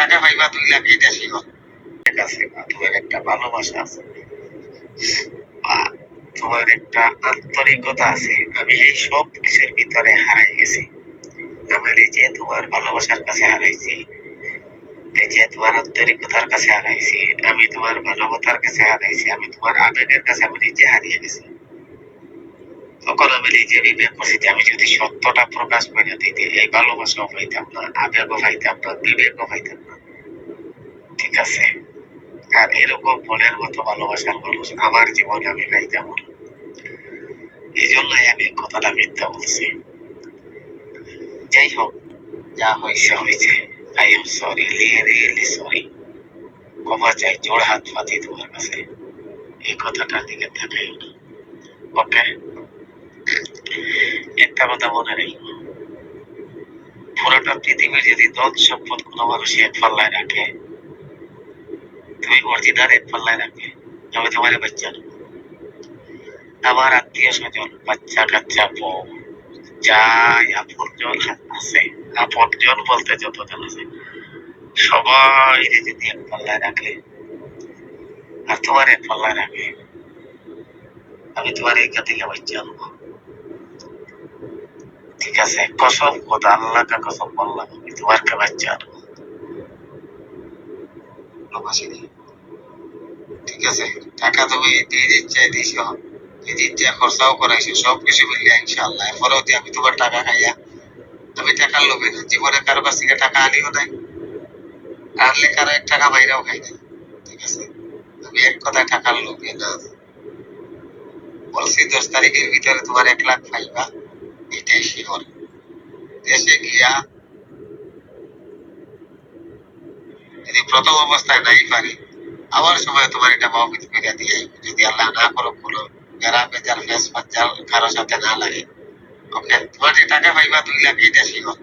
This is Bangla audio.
টাকা পাইবা, দুই লাখ এটা ঠিক আছে তোমার একটা ভালোবাসা আছে। তোমার একটা আন্তরিকতা আছে। আমি এই সব কিছুর ভিতরে হারাই গেছি। আমার এই যে তোমার ভালোবাসার কাছে হারাইছি, এই যে তোমার আন্তরিকতার কাছে হারাইছি, আমি তোমার মানবতার কাছে হারাইছি, আমি তোমার আবেগের কাছে আমি নিজে হারিয়ে গেছি। তখন আমি নিজে বিবেক করছি আমি যদি সত্যটা প্রকাশ করে দিতে, এই ভালোবাসাও পাইতাম না আবেগও পাইতাম না বিবেকও পাইতাম না। ঠিক আছে? আর এরকম মনের মতো ভালোবাসার মানুষ আমার জীবনে আমি পাইতাম না। এই জন্যই আমি কথাটা মিথ্যা বলছি। যাই হোক যা হয়েছে। হয়েছে I am sorry really sorry ক্ষমা চাই জোড় হাত পাতি তোমার কাছে। এই কথাটার দিকে না। ওকে একটা কথা মনে নেই। পুরোটা পৃথিবীর যদি ধন সম্পদ কোনো মানুষ এক পাল্লায় রাখে, তুমি অরিজিনাল এক পাল্লায় রাখে আমি তোমার বাচ্চা আমার আত্মীয় স্বজন, বাচ্চা কাচ্চা, বউ, যাই আপনজন আছে, আপনজন বলতে যতজন আছে, সবাই যদি এক পাল্লায় রাখে, আর তোমার এক পাল্লায় রাখে, আমি তোমার এই থেকে বাচ্চা আনব ঠিক আছে, কসম, খোদা আল্লাহ কা কসম বললাম, আমি তোমার কে বাচ্চা নি। ঠিক আছে, টাকা দিয়ে দিচ্ছে খরচাও করাইছো সব কিছু ইনশাআল্লাহ। এরপরেও আমি তোমার টাকা খাইয়া আমি টাকার লোভে না, জীবনে কারও কাছ থেকে টাকা আনিও নাই। আনলে কারও এক টাকা বাইরেও খাই নাই। ঠিক আছে, আমি এক কথায় টাকার লোভে না। বলছি দশ তারিখের ভিতরে তোমার এক লাখ পাইবা এটাই শিওর দেশে গিয়া যদি প্রথম অবস্থায় নাই পারি আবার সময় তোমার এটা মহবিত করে দিয়ে যদি আল্লাহ না করো কোনো যারা বেজার ফেস বাজার কারোর সাথে না লাগে ওকে তোমার যে টাকা পাইবা দুই লাখ এটা শিওর